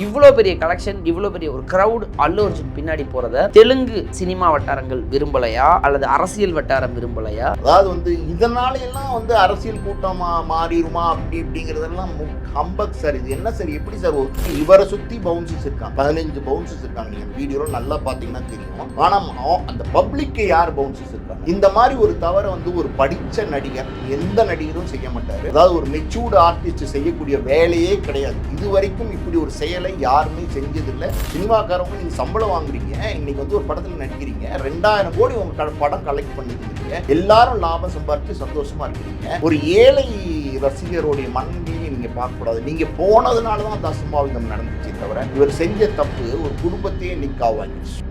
இவ்வளோ பெரிய கலெக்ஷன் இவ்வளோ பெரிய ஒரு க்ரௌட் அல்லு அர்ஜுன் பின்னாடி போறத தெலுங்கு சினிமா வட்டாரங்கள் விரும்பலையா? அல்லது அரசியல் வட்டாரம் விரும்பலையா? அதாவது வந்து இதனால எல்லாம் வந்து அரசியல் கூட்டமா மாறிடுமா? அப்படி இப்படிங்கிறதெல்லாம் ஹம்பக் சார் இது என்ன சார் எப்படி சார் ஒரு- இவரை சுத்தி பவுன்சஸ் இருக்காங்க. பதினஞ்சு பவுன்சஸ் இருக்காங்க. நீங்க வீடியோல நல்லா பாத்தீங்கன்னா தெரியும். ஆனா அந்த பப்ளிக்கு யார் பவுன்சஸ் இருக்காங்க? இந்த மாதிரி ஒரு தவறை வந்து ஒரு படிச்ச நடிகர் எந்த நடிகரும் செய்ய மாட்டாரு. அதாவது ஒரு மெச்சூர்டு ஆர்டிஸ்ட் செய்யக்கூடிய வேலையே கிடையாது. இது வரைக்கும் இப்படி ஒரு செயலை யாருமே செஞ்சதில்லை. சினிமாக்காரவங்க நீங்க சம்பளம் வாங்குறீங்க. இன்னைக்கு வந்து ஒரு படத்துல நடிக்கிறீங்க. ரெண்டாயிரம் கோடி உங்க படம் கலெக்ட் பண்ணிருக்கீங்க. எல்லாரும் லாபம் சம்பாரிச்சு சந்தோஷமா இருக்கிறீங்க. ஒரு ஏழை ரசிகருடைய மனநிலையை நீங்க பார்க்க கூடாது நீங்க போனதுனால தான் அந்த அசம்பாவிதம் நடந்துச்சே தவிர இவர் செஞ்ச தப்பு ஒரு குடும்பத்தையே நிக்காவாங்க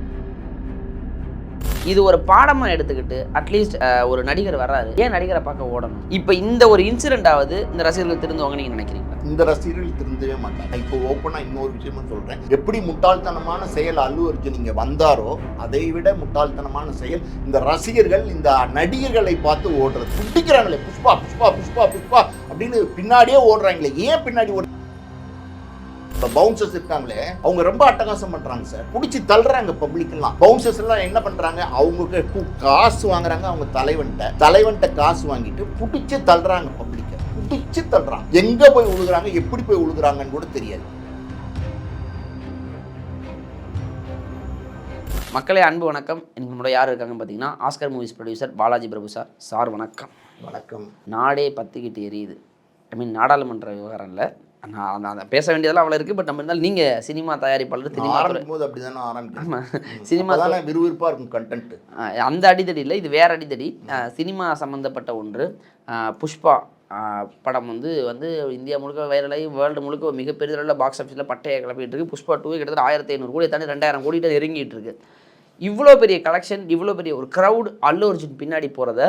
இது ஒரு பாடமாக எடுத்துக்கிட்டு அட்லீஸ்ட் ஒரு நடிகர் வர்றாரு. ஏன் நடிகரை பார்க்க ஓடணும்? இப்போ இந்த ஒரு இன்சிடென்ட் ஆகுது இந்த ரசிகர்கள் திருந்துவாங்க நீங்க நினைக்கிறீங்களா? இந்த ரசிகர்கள் திருந்தவே மாட்டாங்க. இப்போ ஓப்பனா இன்னொரு விஷயமும் சொல்றேன். எப்படி முட்டாள்தனமான செயல் அல்லு அர்ஜுன் வந்தாரோ அதை விட முட்டாள்தனமான செயல் இந்த ரசிகர்கள் இந்த நடிகர்களை பார்த்து ஓடுறது. புட்டிக்கிறாங்களே புஷ்பா புஷ்பா புஷ்பா புஷ்பா அப்படின்னு பின்னாடியே ஓடுறாங்களே. ஏன் பின்னாடி ஓடு பவுன்சர்ஸ் இருக்காங்களே அவங்க ரொம்ப அட்டகாசம் பண்றாங்க சார். பிடிச்சி தள்ளுறாங்க பப்ளிக் எல்லாம் பவுன்சர்ஸ் எல்லாம் என்ன பண்றாங்க? அவங்க கு- காசு வாங்குறாங்க அவங்க தலைவன்ட்ட தலைவன்ட்ட காசு வாங்கிட்டு பிடிச்சி தள்ளுறாங்க பப்ளிக்கை பிடிச்சி தள்ளுறாங்க. எங்க போய் உழுகுறாங்க? எப்படி போய் உழுகுறாங்கன்னு கூட தெரியாது. மக்களே அன்பு வணக்கம். எனக்கு முன்னாடி யார் இருக்காங்கன்னு பார்த்தீங்கன்னா Oscar movies producer Balaji Prabhu sir. Sir வணக்கம். வணக்கம். நாடே பத்துக்கிட்டு எரியுது. ஐ மீன் நாடாளுமன்ற விவகாரம் இல்லை. நான் அந்த பேச வேண்டியதெல்லாம் அவ்வளோ இருக்குது பட் நம்ம இருந்தாலும் நீங்கள் சினிமா தயாரிப்பாளர் சினிமா ஆரம்பிக்கும் போது அப்படிதானே ஆரம்பிக்கும் ஆமா. சினிமா தானே விறுவிறுப்பா இருக்கும் கண்டென்ட் அந்த அடிதடி இல்லை இது வேற அடிதடி. ஆஹ் சினிமா சம்மந்தப்பட்ட ஒன்று. புஷ்பா படம் வந்து வந்து இந்தியா முழுக்க வைரலாகி வேர்ல்டு முழுக்க மிகப்பெரிய அளவில் பாக்ஸ் ஆஃபீஸில் பட்டையை கிளப்பிட்டு இருக்கு. புஷ்பா டூ கிட்டத்தட்ட ஆயிரத்தி ஐநூறு கோடி தாண்டி ரெண்டாயிரம் கோடிட்டு நெருங்கிட்டு இருக்கு. இவ்வளோ பெரிய கலெக்ஷன் இவ்வளோ பெரிய ஒரு crowd அல்லு அர்ஜுன் பின்னாடி போகிறத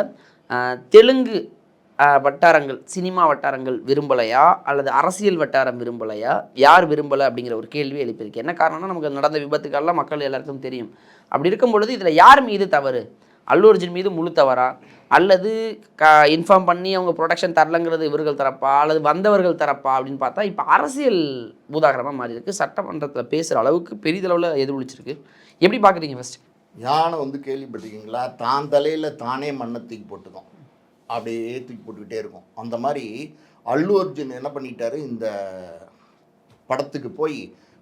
தெலுங்கு வட்டாரங்கள் சினிமா வட்டாரங்கள் விரும்பலையா? அல்லது அரசியல் வட்டாரம் விரும்பலையா? யார் விரும்பலை? அப்படிங்கிற ஒரு கேள்வி எழுப்பியிருக்கு. என்ன காரணம்னா நமக்கு நடந்த விபத்துக்கெல்லாம் மக்கள் எல்லாருக்கும் தெரியும். அப்படி இருக்கும் பொழுது இதில் யார் மீது தவறு? அல்லு அர்ஜுன் மீது முழு தவறா? அல்லது க இன்ஃபார்ம் பண்ணி அவங்க ப்ரொடக்ஷன் தரலங்கிறது இவர்கள் தரப்பா? அல்லது வந்தவர்கள் தரப்பா? அப்படின்னு பார்த்தா இப்போ அரசியல் பூதாகரமாக மாறி இருக்குது சட்டமன்றத்தில் பேசுகிற அளவுக்கு பெரிதளவில் எதிரொலிச்சிருக்கு. எப்படி பார்க்குறீங்க ஃபஸ்ட் யானை வந்து கேள்விப்பட்டிருக்கீங்களா? தான் தலையில தானே மண்ணை தூக்கி போட்டுதான் அப்படியே தூக்கி போட்டுக்கிட்டே இருக்கும். அந்த மாதிரி அல்லு அர்ஜுன் என்ன பண்ணிட்டாரு? இந்த படத்துக்கு போய்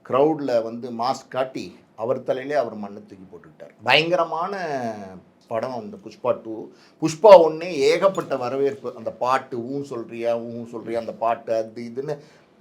க்ரௌடில் வந்து மாஸ்க் காட்டி அவர் தலையிலே அவர் மண்ணை தூக்கி போட்டுக்கிட்டார். பயங்கரமான படம் அந்த புஷ்பா டூ புஷ்பா ஒன்றே ஏகப்பட்ட வரவேற்பு. அந்த பாட்டு ஊ சொல்றியா ஊ சொல்றியா அந்த பாட்டு அது இதுன்னு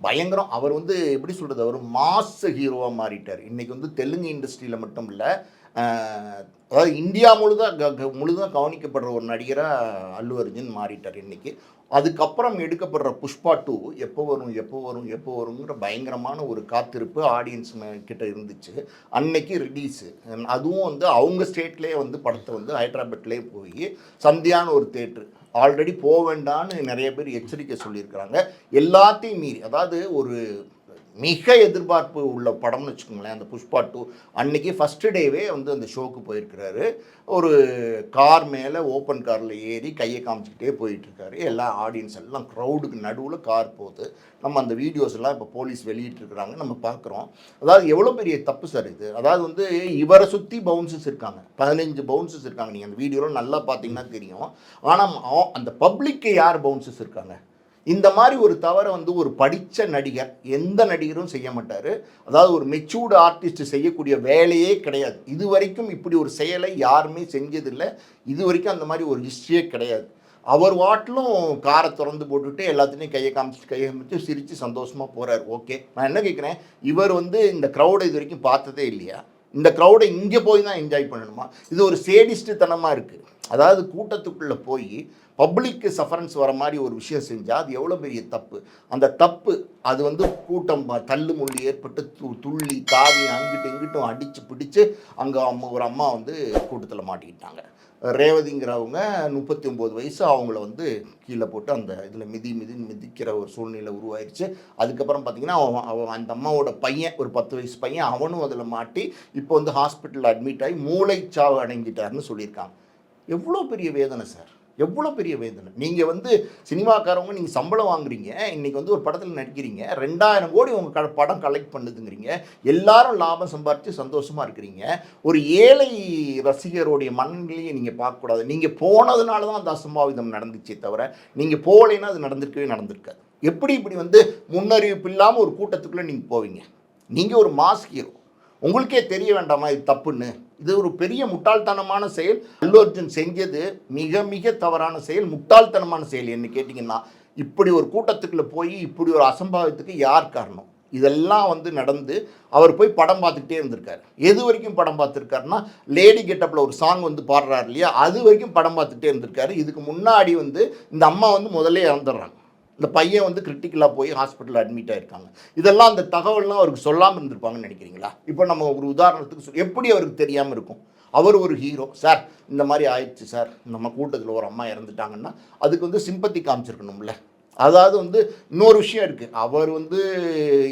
பயங்கரம். அவர் வந்து எப்படி சொல்கிறது அவர் மாஸ் ஹீரோவாக மாறிட்டார். இன்றைக்கி வந்து தெலுங்கு இண்டஸ்ட்ரியில் மட்டும் இல்லை அதாவது இந்தியா முழுதாக க க- முழுதாக கவனிக்கப்படுற ஒரு நடிகராக அல்லு அர்ஜுன் மாறிட்டார் இன்றைக்கி அதுக்கப்புறம் எடுக்கப்படுற புஷ்பா டூ எப்போ வரும் எப்போ வரும் எப்போ வருங்கிற பயங்கரமான ஒரு காத்திருப்பு ஆடியன்ஸ் கிட்ட இருந்துச்சு. அன்னைக்கு ரிலீஸு அதுவும் வந்து அவங்க ஸ்டேட்லேயே வந்து படத்தை வந்து ஹைதராபாத்லேயே போய் சந்தியான ஒரு தேட்ரு ஆல்ரெடி போக வேண்டான்னு நிறைய பேர் எச்சரிக்கை சொல்லியிருக்கிறாங்க. எல்லாத்தையும் மீறி அதாவது ஒரு மிக எதிர்பார்ப்பு உள்ள படம்னு வச்சுக்கோங்களேன் அந்த புஷ்பா டூ. அன்னைக்கு ஃபஸ்ட்டு டேவே வந்து அந்த ஷோக்கு போயிருக்கிறாரு. ஒரு கார் மேலே ஓப்பன் காரில் ஏறி கையை காமிச்சிக்கிட்டே போயிட்டுருக்காரு. எல்லா ஆடியன்ஸ் எல்லாம் க்ரௌடுக்கு நடுவில் கார் போகுது. நம்ம அந்த வீடியோஸ் எல்லாம் இப்போ போலீஸ் வெளியிட்டிருக்கிறாங்க நம்ம பார்க்குறோம். அதாவது எவ்வளோ பெரிய தப்பு சார் இது? அதாவது வந்து இவரை சுற்றி பவுன்சஸ் இருக்காங்க. பதினஞ்சு பவுன்சஸ் இருக்காங்க. நீங்கள் அந்த வீடியோவில் நல்லா பார்த்தீங்கன்னா தெரியும். ஆனால் அந்த பப்ளிக்கு யார் பவுன்சஸ் இருக்காங்க? இந்த மாதிரி ஒரு தவறை வந்து ஒரு படித்த நடிகர் எந்த நடிகரும் செய்ய மாட்டார். அதாவது ஒரு மெச்சூர்டு ஆர்டிஸ்ட் செய்யக்கூடிய வேலையே கிடையாது. இது வரைக்கும் இப்படி ஒரு செயலை யாருமே செஞ்சதில்லை. இது வரைக்கும் அந்த மாதிரி ஒரு ஹிஸ்ட்ரியே கிடையாது. அவர் வாட்டிலும் காரை திறந்து போட்டுட்டு எல்லாத்துலேயும் கையை காமிச்சு கையை காமிச்சு சிரித்து சந்தோஷமாக போகிறார் ஓகே. நான் என்ன கேட்குறேன் இவர் வந்து இந்த க்ரௌடை இது வரைக்கும் பார்த்ததே இல்லையா? இந்த க்ரௌடை இங்கே போய் தான் என்ஜாய் பண்ணணுமா? இது ஒரு சேடிஸ்ட்டு தனமாக இருக்குது அதாவது கூட்டத்துக்குள்ளே போய் பப்ளிக்கு சஃபரன்ஸ் வர மாதிரி ஒரு விஷயம் செஞ்சால் அது எவ்வளோ பெரிய தப்பு? அந்த தப்பு அது வந்து கூட்டம் ப- தள்ளு முள்ளி ஏற்பட்டு து துள்ளி தாவி அங்கிட்டு இங்கிட்டும் அடித்து பிடிச்சு அங்கே அம்மா ஒரு அம்மா வந்து கூட்டத்தில் மாட்டிக்கிட்டாங்க. ரேவதிங்கிறவங்க முப்பத்தி ஒம்பது வயசு அவங்கள வந்து கீழே போட்டு அந்த இதில் மிதி மிதி மிதிக்கிற ஒரு சூழ்நிலை உருவாயிருச்சு. அதுக்கப்புறம் பார்த்திங்கன்னா அவன் அவன் அந்த அம்மாவோட பையன் ஒரு பத்து வயசு பையன் அவனும் அதில் மாட்டி இப்போ வந்து ஹாஸ்பிட்டலில் அட்மிட் ஆகி மூளைச்சாவு அடைஞ்சிட்டாருன்னு சொல்லியிருக்காங்க. எவ்வளோ பெரிய வேதனை சார்? எவ்வளோ பெரிய வேதனை? நீங்கள் வந்து சினிமாக்காரவங்க நீங்கள் சம்பளம் வாங்குறீங்க இன்னைக்கு வந்து ஒரு படத்தில் நடிக்கிறீங்க ரெண்டாயிரம் கோடி உங்கள் க படம் கலெக்ட் பண்ணுதுங்கிறீங்க எல்லாரும் லாபம் சம்பாரித்து சந்தோஷமாக இருக்கிறீங்க ஒரு ஏழை ரசிகருடைய மனநிலையை நீங்கள் பார்க்கக்கூடாது. நீங்கள் போனதுனால தான் அந்த அசம்பாவிதம் நடந்துச்சே தவிர நீங்கள் போகலைன்னா அது நடந்திருக்கவே நடந்திருக்காது. எப்படி இப்படி வந்து முன்னறிவிப்பு இல்லாமல் ஒரு கூட்டத்துக்குள்ளே நீங்கள் போவீங்க? நீங்கள் ஒரு மாஸ் ஹீரோ. உங்களுக்கே தெரிய வேண்டாமா இது தப்புன்னு? இது ஒரு பெரிய முட்டாள்தனமான செயல். அல்லு அர்ஜுன் செஞ்சது மிக மிக தவறான செயல். முட்டாள்தனமான செயல் என்ன கேட்டிங்கன்னா இப்படி ஒரு கூட்டத்துக்குள்ளே போய் இப்படி ஒரு அசம்பாவத்துக்கு யார் காரணம்? இதெல்லாம் வந்து நடந்து அவர் போய் படம் பார்த்துக்கிட்டே இருந்திருக்காரு. எது வரைக்கும் படம் பார்த்துருக்காருன்னா லேடி கெட்டப்பில் ஒரு சாங் வந்து பாடுறாரு இல்லையா? அது வரைக்கும் படம் பார்த்துக்கிட்டே இருந்திருக்காரு. இதுக்கு முன்னாடி வந்து இந்த அம்மா வந்து முதல்ல இறந்துடுறாங்க. இந்த பையன் வந்து கிரிட்டிக்கலாக போய் ஹாஸ்பிட்டலில் அட்மிட் ஆயிருக்காங்க. இதெல்லாம் அந்த தகவல்லாம் அவருக்கு சொல்லாமல் இருந்திருப்பாங்கன்னு நினைக்கிறீங்களா? இப்போ நம்ம ஒரு உதாரணத்துக்கு சொல் எப்படி அவருக்கு தெரியாமல் இருக்கும்? அவர் ஒரு ஹீரோ சார் இந்த மாதிரி ஆயிடுச்சு சார் நம்ம கூட்டத்தில் ஒரு அம்மா இறந்துட்டாங்கன்னா அதுக்கு வந்து சிம்பத்தி காமிச்சிருக்கணும்ல. அதாவது வந்து இன்னொரு விஷயம் இருக்குது அவர் வந்து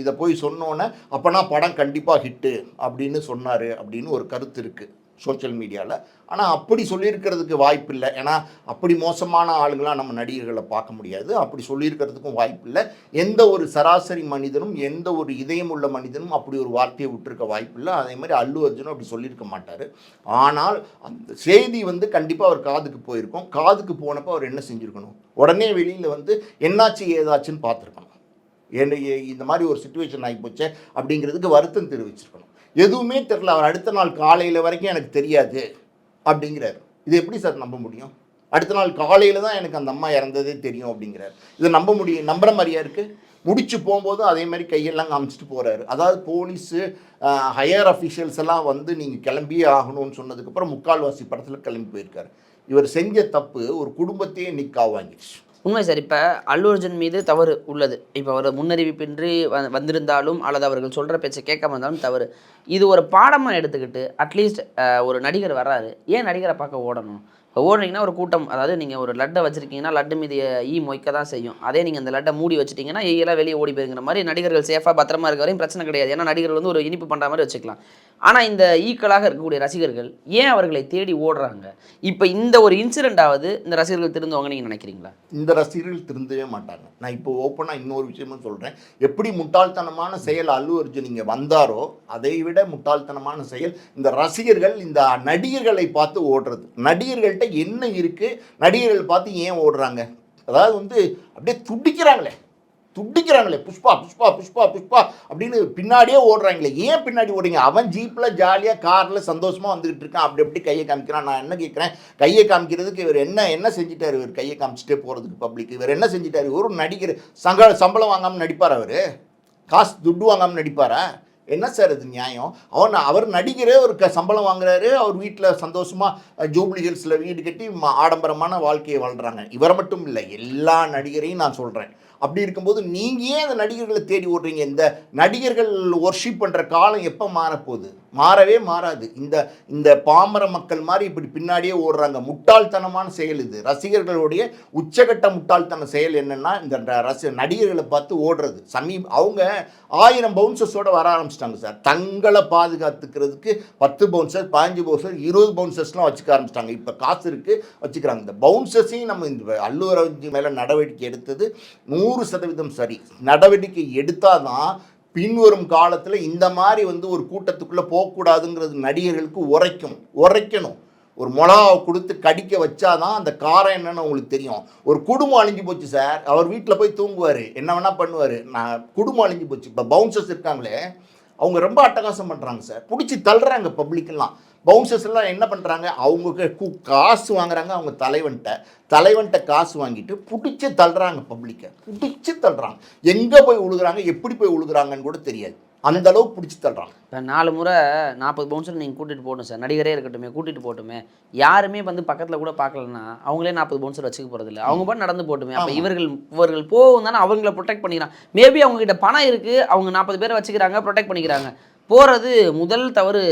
இதை போய் சொன்னோன்னே அப்போனா படம் கண்டிப்பாக ஹிட்டு அப்படின்னு சொன்னார் அப்படின்னு ஒரு கருத்து இருக்குது சோஷியல் மீடியாவில் ஆனால் அப்படி சொல்லியிருக்கிறதுக்கு வாய்ப்பு இல்லை ஏன்னா அப்படி மோசமான ஆளுங்களாம் நம்ம நடிகர்களை பார்க்க முடியாது. அப்படி சொல்லியிருக்கிறதுக்கும் வாய்ப்பு இல்லை எந்த ஒரு சராசரி மனிதனும் எந்த ஒரு இதயம் உள்ள மனிதனும் அப்படி ஒரு வார்த்தையை விட்டுருக்க வாய்ப்பு இல்லை அதே மாதிரி அல்லு அர்ஜுனும் அப்படி சொல்லியிருக்க மாட்டார். ஆனால் அந்த செய்தி வந்து கண்டிப்பாக அவர் காதுக்கு போயிருக்கும். காதுக்கு போனப்போ அவர் என்ன செஞ்சுருக்கணும்? உடனே வெளியில் வந்து என்னாச்சு ஏதாச்சுன்னு பார்த்துருக்கணும். என்ன இந்த மாதிரி ஒரு சுச்சுவேஷன் ஆகி போச்சே அப்படிங்கிறதுக்கு வருத்தம் தெரிவிச்சிருக்கணும். எதுவுமே தெரில அவர் அடுத்த நாள் காலையில் வரைக்கும் எனக்கு தெரியாது. அப்படிங்கிறார். இது எப்படி சார் நம்ப முடியும்? அடுத்த நாள் காலையில் தான் எனக்கு அந்த அம்மா இறந்ததே தெரியும் அப்படிங்கிறார். இதை நம்ப முடியும் நம்புற மாதிரியா இருக்குது முடிச்சு போகும்போது அதே மாதிரி கையெல்லாம் காமிச்சிட்டு போகிறாரு அதாவது போலீஸு ஹையர் அஃபிஷியல்ஸ் எல்லாம் வந்து நீங்கள் கிளம்பியே ஆகணும்னு சொன்னதுக்கப்புறம் முக்கால்வாசி படத்தில் கிளம்பி போயிருக்காரு. இவர் செஞ்ச தப்பு ஒரு குடும்பத்தையே நிற்கா வாங்கிடுச்சு. உண்மை சார் இப்போ அல்லு அர்ஜுன் மீது தவறு உள்ளது. இப்போ அவர் முன்னறிவிப்பின்றி வந் வந்திருந்தாலும் அல்லது அவர்கள் சொல்கிற பேச்சை கேட்காம இருந்தாலும் தவறு. இது ஒரு பாடமாக எடுத்துக்கிட்டு அட்லீஸ்ட் ஒரு நடிகர் வர்றாரு. ஏன் நடிகரை பார்க்க ஓடணும்? ஓடுனீங்கன்னா ஒரு கூட்டம் அதாவது நீங்கள் ஒரு லட்டை வச்சுருக்கீங்கன்னா லட்டு மீது ஈ மொய்க்க தான் செய்யும். அதே நீங்கள் அந்த லட்டை மூடி வச்சிட்டிங்கன்னா ஈயெல்லாம் வெளியே ஓடி போயிருங்கிற மாதிரி நடிகர்கள் சேஃபாக பத்திரமா இருக்க வரையும் பிரச்சனை கிடையாது. ஏன்னா நடிகர்கள் வந்து ஒரு இனிப்பு பண்ணுற மாதிரி வச்சுக்கலாம். ஆனால் இந்த ஈக்களாக இருக்கக்கூடிய ரசிகர்கள் ஏன் அவர்களை தேடி ஓடுறாங்க? இப்போ இந்த ஒரு இன்சிடென்ட் ஆவது இந்த ரசிகர்கள் திருந்துவாங்க நீங்கள் நினைக்கிறீங்களா? இந்த ரசிகர்கள் திருந்தவே மாட்டாங்க. நான் இப்போ ஓப்பனாக இன்னொரு விஷயமும் சொல்கிறேன் எப்படி முட்டாள்தனமான செயல் அல்லு அர்ஜுன் இங்கே வந்தாரோ அதை விட முட்டாள்தனமான செயல் இந்த ரசிகர்கள் இந்த நடிகர்களை பார்த்து ஓடுறது. நடிகர்கள்ட்ட என்ன இருக்குது நடிகர்கள் பார்த்து ஏன் ஓடுறாங்க? அதாவது வந்து அப்படியே துடிக்கிறாங்களே. துடிக்கிறாங்களே. புஷ்பா புஷ்பா புஷ்பா புஷ்பா அப்படின்னு பின்னாடியே ஓடுறாங்களே. ஏன் பின்னாடி ஓடுறீங்க? அவன் ஜீப்பில் ஜாலியாக காரில் சந்தோஷமாக வந்துகிட்டு இருக்கான். அப்படி எப்படி கையை காமிக்கிறான். நான் என்ன கேட்குறேன்? கையை காமிக்கிறதுக்கு இவர் என்ன என்ன செஞ்சிட்டார் இவர்? கையை காமிச்சிட்டே போகிறதுக்கு பப்ளிக் இவர் என்ன செஞ்சிட்டார்? ஒரு நடிகர் சங்க சம்பளம் வாங்காமல் நடிப்பார் அவர்? காசு துட்டு வாங்காமல் நடிப்பாரா? என்ன சார் இது நியாயம்? அவன் அவர் நடிகரே ஒரு க சம்பளம் வாங்குறாரு அவர் வீட்டில் சந்தோஷமாக ஜூப்ளி ஹில்ஸில் வீடு கட்டி ஆடம்பரமான வாழ்க்கையை வாழ்கிறாங்க இவரை மட்டும் இல்லை எல்லா நடிகரையும் நான் சொல்கிறேன் அப்படி இருக்கும்போது நீங்கள் ஏன் அந்த நடிகர்களை தேடி ஓடுறீங்க? இந்த நடிகர்கள் ஒர்ஷிப் பண்ணுற காலம் எப்போ மாறப்போகுது? மாறவே மாறாது. இந்த இந்த பாமர மக்கள் மாதிரி இப்படி பின்னாடியே ஓடுறாங்க. முட்டாள்தனமான செயல் இது. ரசிகர்களுடைய உச்சகட்ட முட்டாள்தன செயல் என்னென்னா இந்த ரச நடிகர்களை பார்த்து ஓடுறது. சமீப அவங்க ஆயிரம் பவுன்சர்ஸோட வர ஆரம்பிச்சிட்டாங்க சார். தங்களை பாதுகாத்துக்கிறதுக்கு பத்து பவுன்சர் பதினஞ்சு பவுன்சர் இருபது பவுன்சர்ஸ்லாம் வச்சுக்க ஆரம்பிச்சிட்டாங்க. இப்போ காசு இருக்குது வச்சுக்கிறாங்க. இந்த பவுன்சர்ஸையும் நம்ம இந்த அல்லூர் அரவிந்த் மேலே நடவடிக்கை எடுத்தது நூறு நூறு சதவீதம் சரி. நடவடிக்கை எடுத்தால் தான் பின்வரும் காலத்தில் இந்த மாதிரி வந்து ஒரு கூட்டத்துக்குள்ளே போகக்கூடாதுங்கிறது நடிகர்களுக்கு உரைக்கும். உரைக்கணும். ஒரு மிளகாவை கொடுத்து கடிக்க வச்சாதான் அந்த காரம் என்னன்னு உங்களுக்கு தெரியும். ஒரு குடும்பம் அழிஞ்சு போச்சு சார். அவர் வீட்டில் போய் தூங்குவார். என்ன வேணால் பண்ணுவார். நான் குடும்பம் அழிஞ்சு போச்சு. இப்போ பவுன்சர்ஸ் இருக்காங்களே அவங்க ரொம்ப அட்டகாசம் பண்ணுறாங்க சார். பிடிச்சி தள்ளுறாங்க பப்ளிக்கெல்லாம் பவுன்சர்ஸ் எல்லாம் என்ன பண்ணுறாங்க அவங்க காசு வாங்குறாங்க. அவங்க தலைவன்கிட்ட தலைவன்கிட்ட காசு வாங்கிட்டு பிடிச்சி தள்ளுறாங்க பப்ளிக்கை பிடிச்சி தள்ளுறாங்க. எங்கே போய் உழுகுறாங்க? எப்படி போய் உழுகுறாங்கன்னு கூட தெரியாது. அந்த அளவுக்கு பிடிச்சி தள்ளுறாங்க. இப்போ நாலு முறை நாற்பது பவுன்ஸில் நீங்கள் கூட்டிகிட்டு போகணும் சார். நடிகரே இருக்கட்டுமே கூட்டிகிட்டு போட்டுமே யாருமே வந்து பக்கத்தில் கூட பார்க்கலன்னா அவங்களே நாற்பது பவுன்ஸர் வச்சுக்க போகிறதில்ல அவங்க பாட்டு நடந்து போட்டுமே அப்போ. இவர்கள் இவர்கள் போகும் தானே அவங்கள ப்ரொடெக்ட் பண்ணிக்கிறாங்க. மேபி அவங்க கிட்ட பணம் இருக்குது அவங்க நாற்பது பேரை வச்சுக்கிறாங்க ப்ரொடெக்ட் பண்ணிக்கிறாங்க. போகிறது முதல் தவறு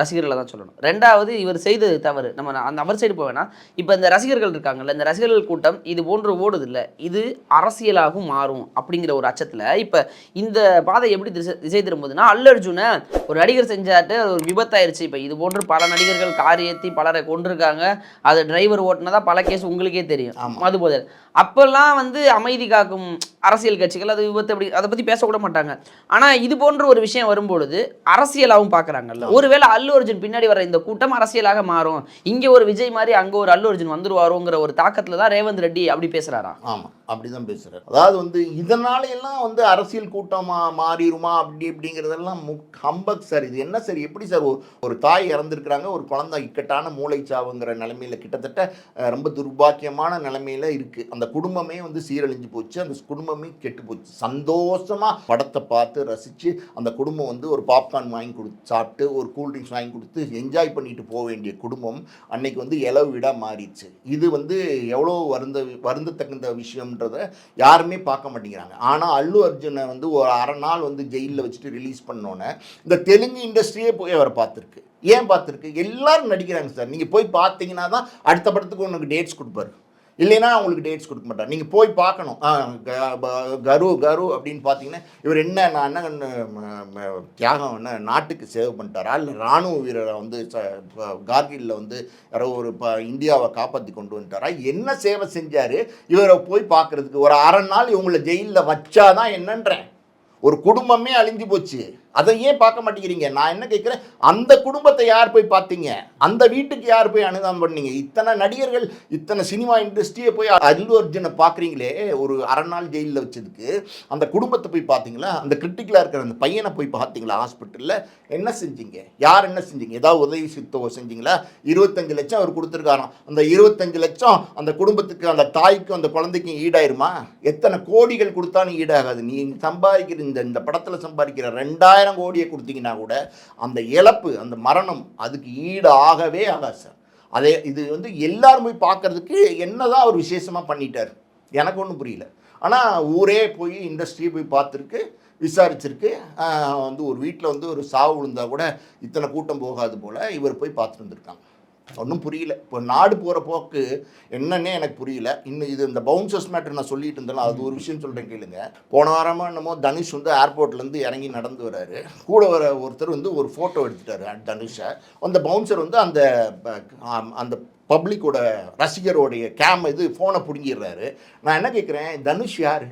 ரசிகர்களை தான் சொல்லணும். ரெண்டாவது இவர் செய்தது தவறு. நம்ம அந்த அவர் சைடு போவேனா இப்போ இந்த ரசிகர்கள் இருக்காங்கல்ல இந்த ரசிகர்கள் கூட்டம் இது போன்று ஓடுது இல்லை இது அரசியலாகவும் மாறும் அப்படிங்கிற ஒரு அச்சத்தில் இப்போ இந்த பாதை எப்படி திசை திசை திரும்புதுன்னா அல்லு அர்ஜுனை ஒரு நடிகர் செஞ்சாட்டு அது ஒரு விபத்தாயிருச்சு. இப்போ இது போன்று பல நடிகர்கள் கார் ஏற்றி பலரை கொண்டிருக்காங்க அது டிரைவர் ஓட்டுனதா பல கேஸ் உங்களுக்கே தெரியும். மது போதல் அப்பெல்லாம் வந்து அமைதி காக்கும் அரசியல் கட்சிகள் அது விபத்து அப்படி அதை பற்றி பேசக்கூட மாட்டாங்க. ஆனால் இது போன்ற ஒரு விஷயம் வரும்பொழுது அரசியலாகவும் பார்க்குறாங்கல்ல ஒருவேளை அல்லு அர்ஜுன் பின்னாடி வர இந்த கூட்டம் அரசியலாக மாறும். இங்கே ஒரு விஜய் மாதிரி அங்கே ஒரு அல்லு அர்ஜுன் வந்துருவாரோங்கிற ஒரு தாக்கத்தில் தான் ரேவந்த் ரெட்டி அப்படி பேசுகிறாரா ஆமாம் அப்படி தான் பேசுகிறார் அதாவது வந்து இதனால எல்லாம் வந்து அரசியல் கூட்டமாக மாறிடுமா அப்படி இப்படிங்கிறதெல்லாம் முக் ஹம்பக் சார் இது என்ன சார் எப்படி சார் ஒரு ஒரு தாய் இறந்துருக்குறாங்க ஒரு குழந்தை இக்கட்டான மூளைச்சாவுங்கிற நிலமையில் கிட்டத்தட்ட ரொம்ப துர்பாக்கியமான நிலமையில் இருக்குது அந்த குடும்பமே வந்து சீரழிஞ்சு போச்சு அந்த குடும்பமே கெட்டு போச்சு. சந்தோஷமாக படத்தை பார்த்து ரசித்து அந்த குடும்பம் வந்து ஒரு பாப்கார்ன் வாங்கி கொடுத்து சாப்பிட்டு ஒரு கூல் ட்ரிங்க்ஸ் வாங்கி கொடுத்து என்ஜாய் பண்ணிட்டு போக வேண்டிய குடும்பம் அன்னைக்கு வந்து இலவு வீடாக மாறிடுச்சு. இது வந்து எவ்வளோ வருந்த வருந்தத்தகுந்த விஷயம்ன்றத யாருமே பார்க்க மாட்டேங்கிறாங்க. ஆனால் அல்லு அர்ஜுனை வந்து ஒரு அரை நாள் வந்து ஜெயிலில் வச்சுட்டு ரிலீஸ் பண்ணோன்னே இந்த தெலுங்கு இண்டஸ்ட்ரியே போய் அவர் பார்த்துருக்கு. ஏன் பார்த்துருக்கு? எல்லாரும் நடிக்கிறாங்க சார். நீங்கள் போய் பார்த்தீங்கன்னா தான் அடுத்த படத்துக்கு உனக்கு டேட்ஸ் கொடுப்பாரு. இல்லைன்னா அவங்களுக்கு டேட்ஸ் கொடுக்க மாட்டார் நீங்கள் போய் பார்க்கணும். க- ப- கரு கரு அப்படின்னு பார்த்தீங்கன்னா இவர் என்ன நான் என்ன தியாகம் என்ன நாட்டுக்கு சேவை பண்ணிட்டாரா? இல்லை ராணுவ வீரரை வந்து ச- வந்து யாரோ ஒரு ப இந்தியாவை காப்பாற்றி கொண்டு வந்துட்டாரா? என்ன சேவை செஞ்சார்? இவரை போய் பார்க்கறதுக்கு ஒரு அரை நாள் இவங்களை ஜெயிலில் வச்சாதான் என்னன்றேன். ஒரு குடும்பமே அழிஞ்சு போச்சு. அதை ஏன் பார்க்க மாட்டேங்கிறீங்க. நான் என்ன கேட்குறேன்? அந்த குடும்பத்தை யார் போய் பார்த்தீங்க? அந்த வீட்டுக்கு யார் போய் அனுதானம் பண்ணீங்க? இத்தனை நடிகர்கள் இத்தனை சினிமா இண்டஸ்ட்ரியை போய் அல்லு அர்ஜுனை பார்க்குறீங்களே ஒரு அரை நாள் ஜெயிலில் வச்சதுக்கு அந்த குடும்பத்தை போய் பார்த்தீங்களா? அந்த கிரிட்டிக்கலாக இருக்கிற அந்த பையனை போய் பார்த்தீங்களா ஹாஸ்பிட்டலில் என்ன செஞ்சீங்க? யார் என்ன செஞ்சீங்க? ஏதாவது உதவி சித்தோ செஞ்சீங்களா? இருபத்தஞ்சு லட்சம் அவர் கொடுத்துருக்காராம் அந்த இருபத்தஞ்சு லட்சம் அந்த குடும்பத்துக்கு அந்த தாய்க்கும் அந்த குழந்தைக்கும் ஈடாயிருமா? எத்தனை கோடிகள் கொடுத்தாலும் ஈடாகாது. நீ சம்பாதிக்கிற இந்த இந்த படத்தில் சம்பாதிக்கிற ரெண்டாயிரம் கோடியை கொடுத்தீங்கன்னா கூட அந்த இழப்பு அந்த மரணம் அதுக்கு ஈடு ஆகவே ஆகாது சார். அதே இது வந்து எல்லாரும் போய் பார்க்கறதுக்கு என்னதான் அவர் விசேஷமாக பண்ணிட்டார். எனக்கு ஒன்றும் புரியல. ஆனால் ஊரே போய் இண்டஸ்ட்ரியை போய் பார்த்துருக்கு விசாரிச்சிருக்கு. வந்து ஒரு வீட்டில் வந்து ஒரு சாவு விழுந்தால் கூட இத்தனை கூட்டம் போகாது போல் இவர் போய் பார்த்துட்டு வந்திருக்காங்க. ஒன்றும் புரியல. இப்போ நாடு போகிற போக்கு என்னன்னே எனக்கு புரியல. இன்னும் இது இந்த பவுன்சர்ஸ் மேட்டர் நான் சொல்லிட்டு இருந்தேன் அது ஒரு விஷயம் சொல்கிறேன் கேளுங்க. போன வாரமாக என்னமோ தனுஷ் வந்து ஏர்போர்ட்லேருந்து இறங்கி நடந்து வராரு. கூட வர ஒருத்தர் வந்து ஒரு ஃபோட்டோ எடுத்துட்டாரு தனுஷை. அந்த பவுன்சர் வந்து அந்த ப- அந்த பப்ளிக்கோட ரசிகரோடைய கேம் இது ஃபோனை பிடுங்கிடுறாரு. நான் என்ன கேட்குறேன் தனுஷ் யார்?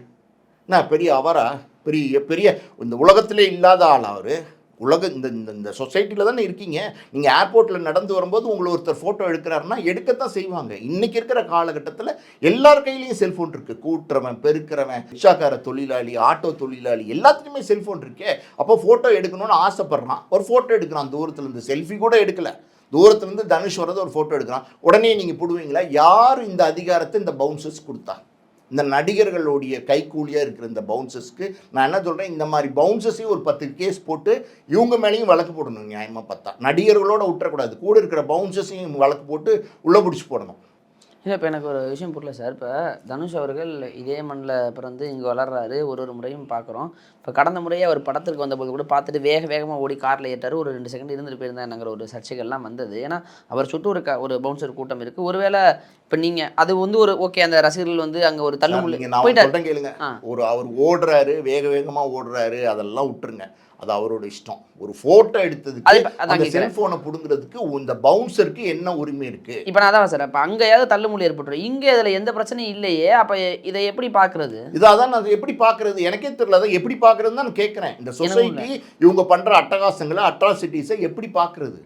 நான் பெரிய அவரா? பெரிய பெரிய இந்த உலகத்திலே இல்லாத ஆள் அவர்? உலக இந்த இந்த இந்த சொசைட்டியில் தானே இருக்கீங்க. நீங்கள் ஏர்போர்ட்டில் நடந்து வரும்போது உங்களை ஒருத்தர் ஃபோட்டோ எடுக்கிறாருன்னா எடுக்கத்தான் செய்வாங்க. இன்றைக்கி இருக்கிற காலகட்டத்தில் எல்லார் கையிலையும் செல்ஃபோன் இருக்குது கூட்டுறவன் பெருக்கிறவன் ரிக்ஷாக்கார தொழிலாளி ஆட்டோ தொழிலாளி எல்லாத்துக்குமே செல்ஃபோன் இருக்கே. அப்போ ஃபோட்டோ எடுக்கணும்னு ஆசைப்பட்றான். ஒரு ஃபோட்டோ எடுக்கிறான். தூரத்துலேருந்து செல்ஃபி கூட எடுக்கலை. தூரத்துலேருந்து தனுஷ் வரது ஒரு ஃபோட்டோ எடுக்கிறான். உடனே நீங்கள் போடுவீங்களா? யார் இந்த அதிகாரத்தை இந்த பவுன்சர்ஸ் கொடுத்தா? இந்த நடிகர்களுடைய கைக்கூலியாக இருக்கிற இந்த பவுன்சஸ்க்கு நான் என்ன சொல்கிறேன் இந்த மாதிரி பவுன்சர்ஸையும் ஒரு பத்து கேஸ் போட்டு இவங்க மேலேயும் வழக்கு போடணும் நியாயமாக பார்த்தா. நடிகர்களோட விட்டுறக்கூடாது. கூட இருக்கிற பவுன்சஸையும் வழக்கு போட்டு உள்ளே பிடிச்சி போடணும். இல்லை இப்போ எனக்கு ஒரு விஷயம் புரியல சார் இப்போ தனுஷ் அவர்கள் இதே மண்ணில் பிறந்து இங்கே வளர்றாரு. ஒரு ஒரு முறையும் பார்க்குறோம் இப்போ கடந்த முறையே அவர் படத்திற்கு வந்தபோது கூட பார்த்துட்டு வேக வேகமாக ஓடி காரில் ஏற்றாரு ஒரு ரெண்டு செகண்ட் இருந்துட்டு போயிருந்தாங்கிற ஒரு சர்ச்சைகள்லாம் வந்தது. ஏன்னா அவர் சுட்டு ஒரு க ஒரு பவுன்சர் கூட்டம் இருக்குது ஒருவேளை இப்போ நீங்கள் அது வந்து ஒரு ஓகே அந்த ரசிகர்கள் வந்து அங்கே ஒரு தள்ளுமுள்ளு போயிட்டார். கேளுங்க. ஒரு அவர் ஓடுறாரு வேக வேகமா ஓடுறாரு. அதெல்லாம் விட்டுருங்க. அது அவரோட இஷ்டம். ஒரு போட்டோ அது எடுத்ததுக்கு அந்த. செல்போனை புடுங்கிறதுக்கு இந்த பவுன்சருக்கு என்ன உரிமை இருக்கு? இப்போ நான் அதான் சார் அப்போ அங்கேயாவது தள்ளுமுள்ளு ஏற்பட்டுரும். இங்கே இதில் எந்த பிரச்சனையும் இல்லையே. அப்போ இதை எப்படி பார்க்குறது இதான் நான் எப்படி பார்க்கறது எனக்கே தெரியல. அதை எப்படி பார்க்கறதுன்னு தான் நான் கேட்குறேன் இந்த சொசைட்டி இவங்க பண்ற அட்டகாசங்களை அட்ராசிட்டிஸை எப்படி பார்க்கறது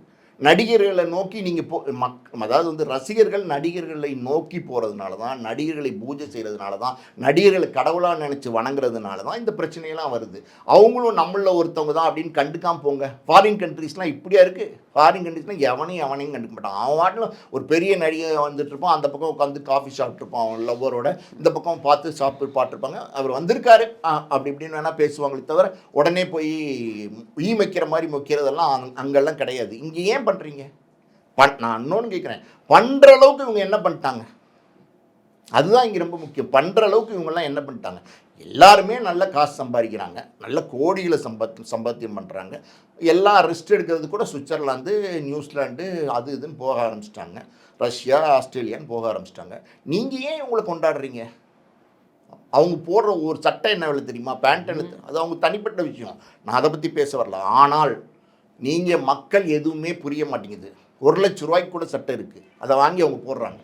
நடிகர்களை நோக்கி நீங்கள் போ மக் அதாவது வந்து ரசிகர்கள் நடிகர்களை நோக்கி போகிறதுனால தான் நடிகர்களை பூஜை செய்கிறதுனால தான் நடிகர்களை கடவுளாக நினச்சி வணங்குறதுனால தான் இந்த பிரச்சனையெல்லாம் வருது. அவங்களும் நம்மளில் ஒருத்தவங்க தான் அப்படின்னு கண்டுக்காம போங்க. ஃபாரின் கண்ட்ரீஸ்லாம் இப்படியா இருக்குது ஃபாரின் கண்ட்ரிஸ்லாம் எவனையும் எவனையும் கண்டுக்க மாட்டான். அவன் வாட்டில் ஒரு பெரிய நடிகை வந்துட்டுருப்பான் அந்த பக்கம் உட்காந்து காஃபி சாப்பிட்ருப்பான் அவன் லவ்வரோட இந்த பக்கம் பார்த்து சாப்பிட்டு பாட்டிருப்பாங்க. அவர் வந்திருக்காரு. அப்படி இப்படின்னு வேணால் பேசுவாங்களே தவிர உடனே போய் ஈ வைக்கிற மாதிரி வைக்கிறதெல்லாம் அங்கெல்லாம் கிடையாது. இங்கே ஏன் பண்ணுறீங்க பண் நான் இன்னொன்று கேட்குறேன் பண்ணுற அளவுக்கு இவங்க என்ன பண்ணிட்டாங்க? அதுதான் இங்கே ரொம்ப முக்கியம். பண்ணுற அளவுக்கு இவங்கெல்லாம் என்ன பண்ணிட்டாங்க? எல்லாருமே நல்ல காசு சம்பாதிக்கிறாங்க. நல்ல கோடிகளை சம்பாத் சம்பாத்தியம் பண்ணுறாங்க எல்லாம் ரெஸ்ட் எடுக்கிறது கூட சுவிட்சர்லாந்து நியூசிலாந்து அது இதுன்னு போக ஆரம்பிச்சிட்டாங்க. ரஷ்யா ஆஸ்திரேலியான்னு போக ஆரம்பிச்சிட்டாங்க. நீங்கள் ஏன் இவங்களை கொண்டாடுறீங்க? அவங்க போடுற ஒரு சட்டை என்ன விலை தெரியுமா? பேண்ட் என்ன தெ- அது அவங்க தனிப்பட்ட விஷயம். நான் அதை பற்றி பேச வரல. ஆனால் நீங்கள் மக்கள் எதுவுமே புரிய மாட்டேங்குது. ஒரு லட்ச ரூபாய்க்கு கூட சட்டை இருக்குது அதை வாங்கி அவங்க போடுறாங்க.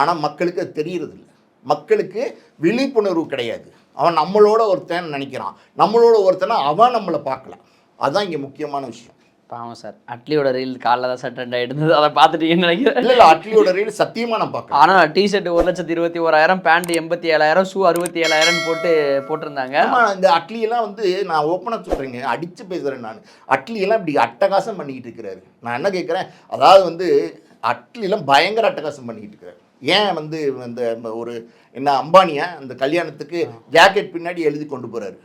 ஆனால் மக்களுக்கு அது தெரியறதில்ல. மக்களுக்கு விழிப்புணர்வு கிடையாது. அவன் நம்மளோட ஒருத்தன் நினைக்கிறான். நம்மளோட ஒருத்தனை அவன் நம்மளை பார்க்கல அதுதான் இங்கே முக்கியமான விஷயம். பாவம் சார். அட்லியோட ரீல் காலைல தான் சார் ட்ரெண்ட் ஆகிடுது அதை பார்த்துட்டீங்கன்னு நினைக்கிறேன். இல்லை இல்லை அட்லியோட ரீல் சத்தியமாக நான் பார்க்கல. ஆனால் டிஷர்ட் ஒரு லட்சத்தி இருபத்தி ஓராயிரம் பேண்ட் எண்பத்தி ஏழாயிரம் ஷூ அறுபத்தி ஏழாயிரம் போட்டு போட்டிருந்தாங்க. இந்த அட்லியெல்லாம் வந்து நான் ஓப்பனாக சொல்கிறேங்க அடித்து பேசுகிறேன் நான். அட்லியெல்லாம் இப்படி அட்டகாசம் பண்ணிக்கிட்டு இருக்கிறாரு. நான் என்ன கேட்குறேன் அதாவது வந்து அட்லியெல்லாம் பயங்கர அட்டகாசம் பண்ணிக்கிட்டு இருக்கிறாரு. ஏன் வந்து இந்த ஒரு என்ன அம்பானியா அந்த கல்யாணத்துக்கு ஜாக்கெட் பின்னாடி எழுதி கொண்டு போகிறாரு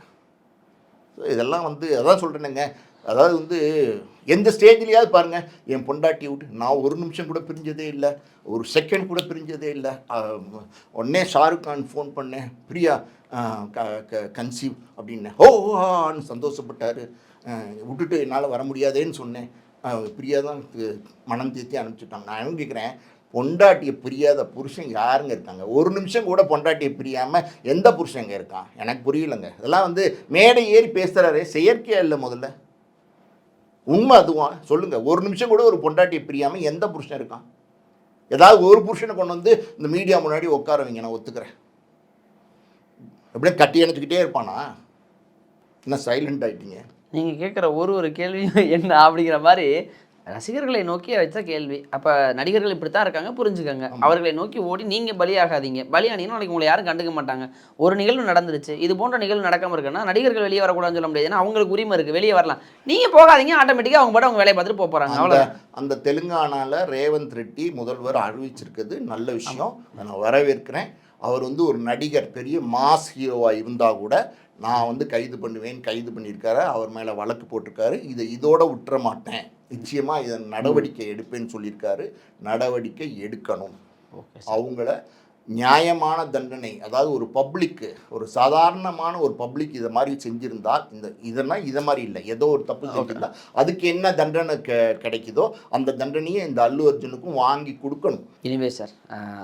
இதெல்லாம் வந்து அதான் சொல்கிறேனுங்க அதாவது வந்து எந்த ஸ்டேஜ்லேயாவது பாருங்கள் என் பொண்டாட்டி விட்டு நான் ஒரு நிமிஷம் கூட பிரிஞ்சதே இல்லை ஒரு செகண்ட் கூட பிரிஞ்சதே இல்லை. உடனே ஷாருக் கான் ஃபோன் பண்ணேன் பிரியா கன்சீவ் அப்படின்னேன் ஓ ஆன்னு சந்தோஷப்பட்டார். விட்டுட்டு என்னால் வர முடியாதேன்னு சொன்னேன். பிரியா தான் மனம் தேத்தி அனுப்பிச்சுட்டாங்க. நான் என்ன கேட்குறேன் பொண்டாட்டியை பிரியாத புருஷன் யாருங்க இருக்காங்க? ஒரு நிமிஷம் கூட பொண்டாட்டியை பிரியாமல் எந்த புருஷங்க இருக்கான்? எனக்கு புரியலங்க. இதெல்லாம் வந்து மேடை ஏறி பேசுகிறாரே செயற்கையாக இல்லை முதல்ல. உண்மை அதுவான் சொல்லுங்கள் ஒரு நிமிஷம் கூட ஒரு பொண்டாட்டியை பிரியாமல் எந்த புருஷன் இருக்கான்? ஏதாவது ஒரு புருஷனை கொண்டு வந்து இந்த மீடியா முன்னாடி உட்கார வைங்க நான் ஒத்துக்கிறேன். எப்படியும் கட்டி அணைச்சிக்கிட்டே இருப்பானா? என்ன சைலண்ட் ஆகிட்டீங்க நீங்கள் கேட்குற ஒரு ஒரு கேள்வியும் என்ன அப்படிங்கிற மாதிரி ரசிகர்களை நோக்கி வச்ச கேள்வி. அப்போ நடிகர்கள் இப்படி தான் இருக்காங்க புரிஞ்சுக்கங்க. அவர்களை நோக்கி ஓடி நீங்கள் பலியாகாதீங்க. பலியானீங்கன்னா நாளைக்கு உங்களை யாரும் கண்டுக்க மாட்டாங்க. ஒரு நிகழ்வு நடந்துருச்சு. இது போன்ற நிகழ்வு நடக்காம இருக்குன்னா நடிகர்கள் வெளியே வரக்கூடாதுன்னு சொல்ல முடியாது. ஏன்னா அவங்களுக்கு உரிமை இருக்குது வெளியே வரலாம். நீங்கள் போகாதீங்க. ஆட்டோமேட்டிக்காக அவங்க பாட்டு அவங்க வேலையை பார்த்துட்டு போக போகிறாங்க அந்த அவ்வளோ அந்த தெலுங்கானால ரேவந்த் ரெட்டி முதல்வர் அறிவிச்சிருக்கிறது நல்ல விஷயம். நான் வரவேற்கிறேன். அவர் வந்து ஒரு நடிகர் பெரிய மாஸ் ஹீரோவாக இருந்தால் கூட நான் வந்து கைது பண்ணுவேன் கைது பண்ணியிருக்காரு அவர் மேலே வழக்கு போட்டிருக்காரு. இதை இதோட விட்டுற மாட்டேன். நிச்சயமாக இதை நடவடிக்கை எடுப்பேன்னு சொல்லியிருக்காரு. நடவடிக்கை எடுக்கணும். ஓகே அவங்கள நியாயமான தண்டனை அதாவது ஒரு பப்ளிக்கு ஒரு சாதாரணமான ஒரு பப்ளிக் இதை மாதிரி செஞ்சிருந்தால் இந்த இதெல்லாம் இதை மாதிரி இல்லை. ஏதோ ஒரு தப்பு செஞ்சிருந்தா அதுக்கு என்ன தண்டனை கெ கிடைக்குதோ அந்த தண்டனையை இந்த அல்லு அர்ஜுனுக்கும் வாங்கி கொடுக்கணும். இனிவே சார்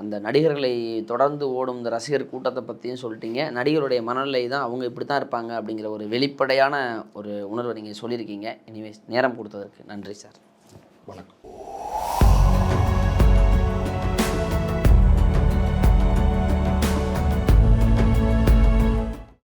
அந்த நடிகர்களை தொடர்ந்து ஓடும் இந்த ரசிகர் கூட்டத்தை பற்றியும் சொல்லிட்டீங்க. நடிகருடைய மனநிலை தான் அவங்க இப்படி தான் இருப்பாங்க அப்படிங்கிற ஒரு வெளிப்படையான ஒரு உணர்வை நீங்கள் சொல்லியிருக்கீங்க. இனிவே நேரம் கொடுத்ததற்கு நன்றி சார் வணக்கம்.